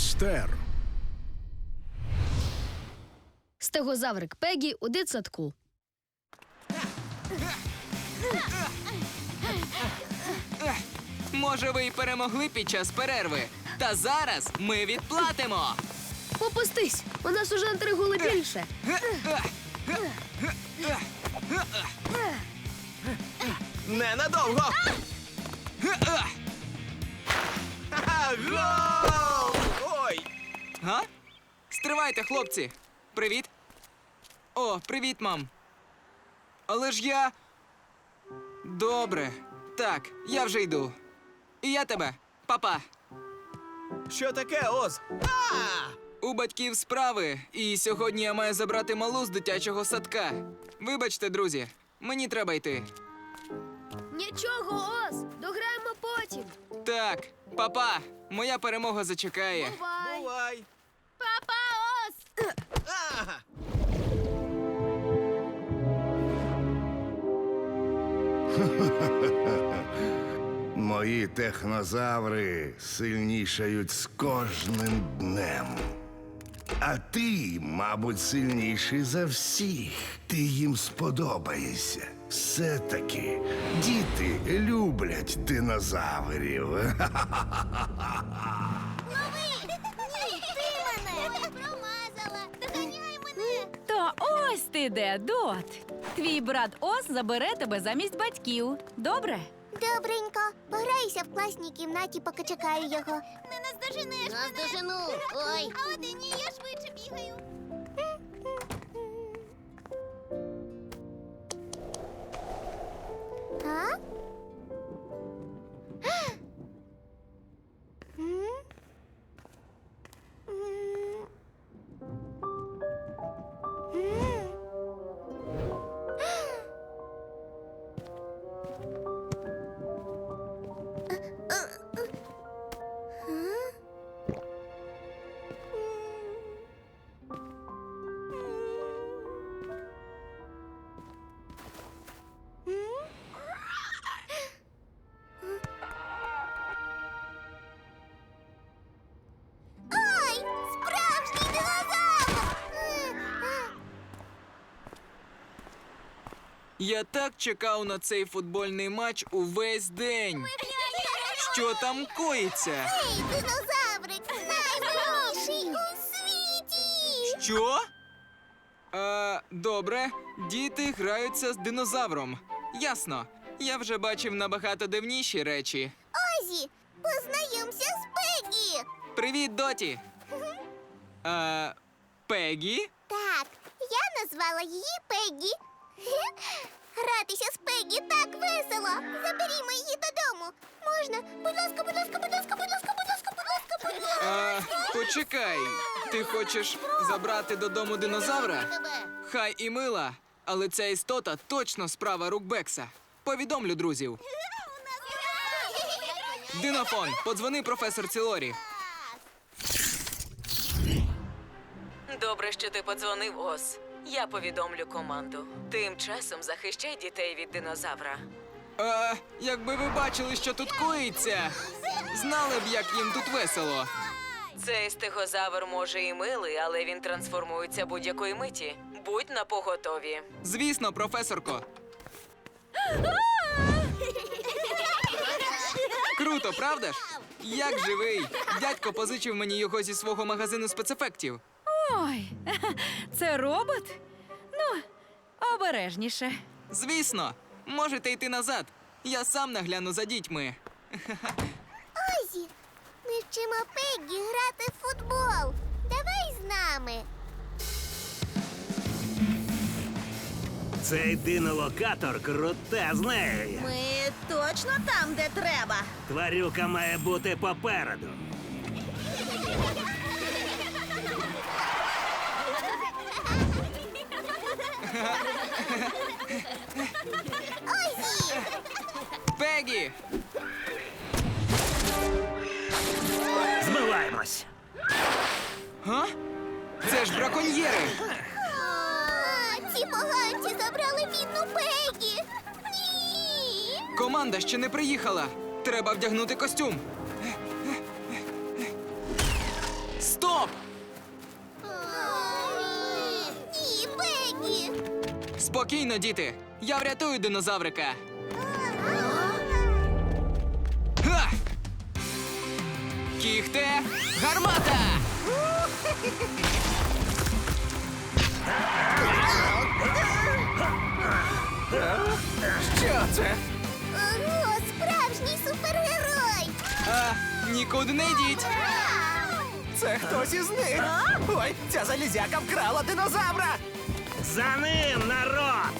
Диностер. Стегозаврик Пегі у дитсадку. Може, ви й перемогли під час перерви. Та зараз ми відплатимо. Попустись! У нас уже на три гули більше. Ненадовго! Гол! Га? Стривайте, хлопці. Привіт. О, привіт, мам. Але ж я. Добре. Так, я вже йду. І я тебе, папа. Що таке, Оз? А! У батьків справи, і сьогодні я маю забрати малу з дитячого садка. Вибачте, друзі, мені треба йти. Нічого, Оз! Дограємо потім. Так, папа, моя перемога зачекає. Бувай! Бувай! Папа! Ага! Мої технозаври сильнішають з кожним днем. А ти, мабуть, сильніший за всіх. Ти їм сподобаєшся. Все-таки діти люблять динозаврів. Ні, ти де, Дот. Твій брат Оз забере тебе замість батьків. Добре? Добренько, пограюся в класній кімнаті, поки чекаю його. Не наздоженеш мене! Наздожену! Ой! А от і ні, Я так чекав на цей футбольний матч увесь день. Що там коїться? Ей, динозаврик, найголовніший у світі! Що? Е, добре, діти граються з динозавром. Ясно. Я вже бачив набагато дивніші речі. Озі, познайомся з Пегі! Привіт, Доті. Е, Пегі? Так, я назвала її Пегі. Гратися з Пегі так весело. Заберімо її додому. Можна? Будь ласка, будь ласка, будь ласка, будь ласка, будь ласка, будь ласка, будь ласка. Е, почекай. Ти хочеш забрати додому динозавра? Хай і мила, але ця істота точно справа рук Бекса. Повідомлю друзів. Динофон, подзвони професорці Лорі. Добре, що ти подзвонив, Оз. Я повідомлю команду. Тим часом захищай дітей від динозавра. Е, якби ви бачили, що тут коїться, знали б, як їм тут весело. Цей стегозавр може і милий, але він трансформується будь-якої миті. Будь на поготові. Звісно, професорко. Круто, правда ж? Як живий? Дядько позичив мені його зі свого магазину спецефектів. Ой, це робот? Ну, обережніше. Звісно, можете йти назад. Я сам нагляну за дітьми. Озі, ми вчимо Пеггі грати в футбол. Давай з нами. Цей динолокатор крутезний. Ми точно там, де треба. Тварюка має бути попереду. Озі! Пегі! Змиваємось. Га? Це ж браконьєри! А, ці поганці забрали бідну Пеггі. Ні. Команда ще не приїхала. Треба вдягнути костюм. Стоп! Спокійно, діти. Я врятую динозаврика. Ха! Кіхте! Гармата! Що це? Ого, справжній супергерой. А, нікуди не йдіть! Це хтось із них. Ой, ця залізяка вкрала динозавра. За ним, народ!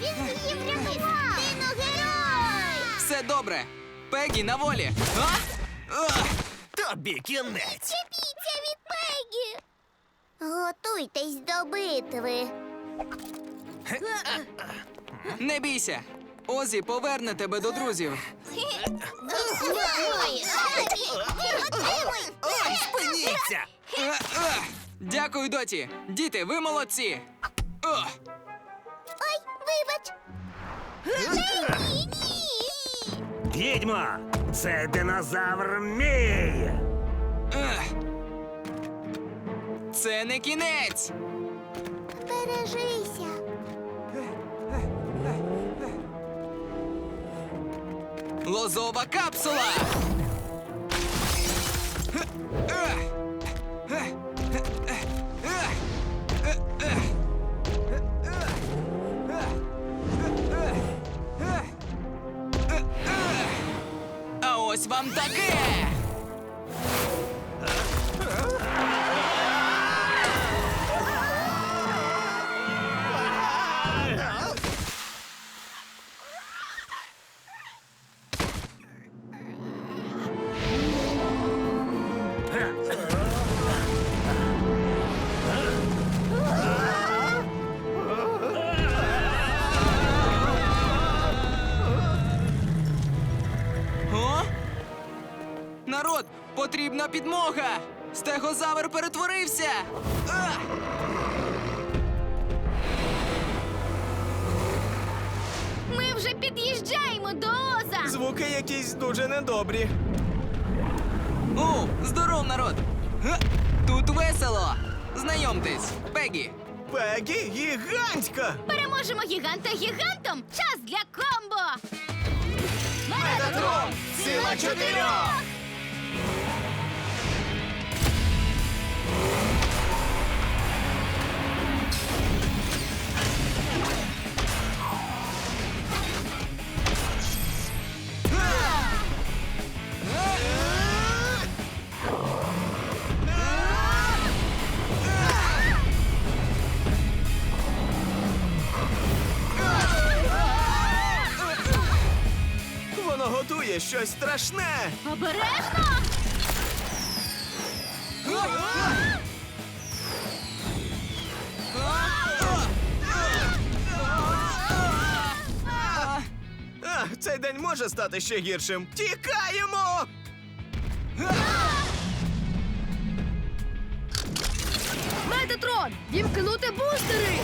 Він її врятував. Диногерой. Все добре. Пегі на волі. А? А! Тобі кінець. Чепіться від Пеггі. Готуйтесь до битви. Не бійся. Озі поверне тебе до друзів. Отримуй! Ой, спиніться! А, а! Дякую, доті. Діти, ви молодці. О! Ой, вибач. Ні, ні. Їдьмо! Це динозавр мій! Ех. Це не кінець. Бережися. Лозова капсула. Потрібна підмога! Стегозавр перетворився! А! Ми вже під'їжджаємо до Оза. Звуки якісь дуже недобрі. О, здоров, народ! Га! Тут весело! Знайомтесь, Пегі! Пегі гігантська! Переможемо гіганта гігантом. Час для комбо. Метатрон! Сила чотирьох! Готує щось страшне! Обережно. А, цей день може стати ще гіршим. Тікаємо! Метатрон, вімкнути бустери.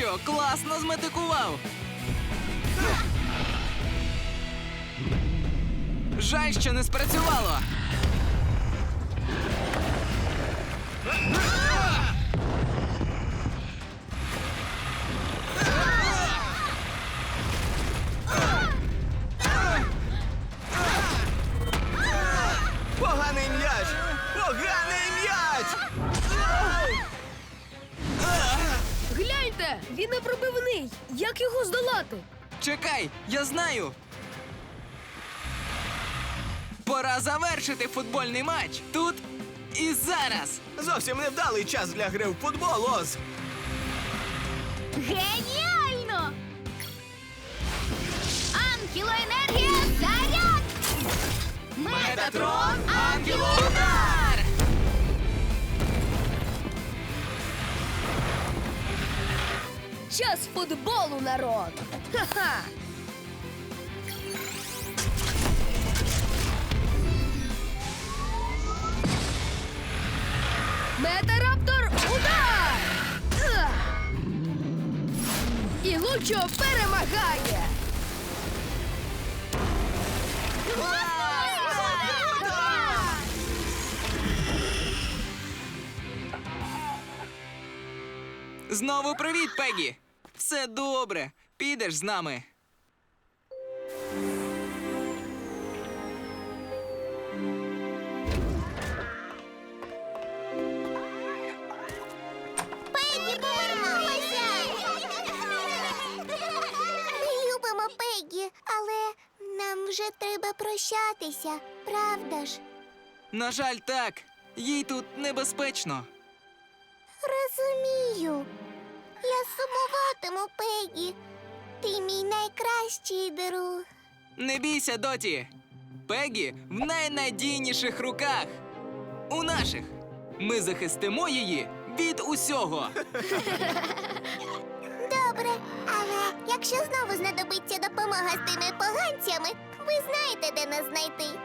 А класно зметикував! Жаль, що не спрацювало. Гляньте, він не пробивний. Як його здолати? Чекай, я знаю. Пора завершити футбольний матч тут і зараз. Зовсім невдалий час для гри в футбол, Оз. Геніально! Ангелоенергія заряд! Метатрон Ангелоудар! Час футболу, народ! Ха-ха! Метараптор удар! І Лучо перемагає! Знову привіт, Пегі! Все добре. Підеш з нами. Пеггі повернулася! Ми любимо Пеггі, але нам вже треба прощатися, правда ж? На жаль, так. Їй тут небезпечно. Розумію. Я сумуватиму, Пеггі. Ти мій найкращий друг. Не бійся, Доті. Пегі в найнадійніших руках. У наших. Ми захистимо її від усього. Добре, але якщо знову знадобиться допомога з тими поганцями, ви знаєте, де нас знайти.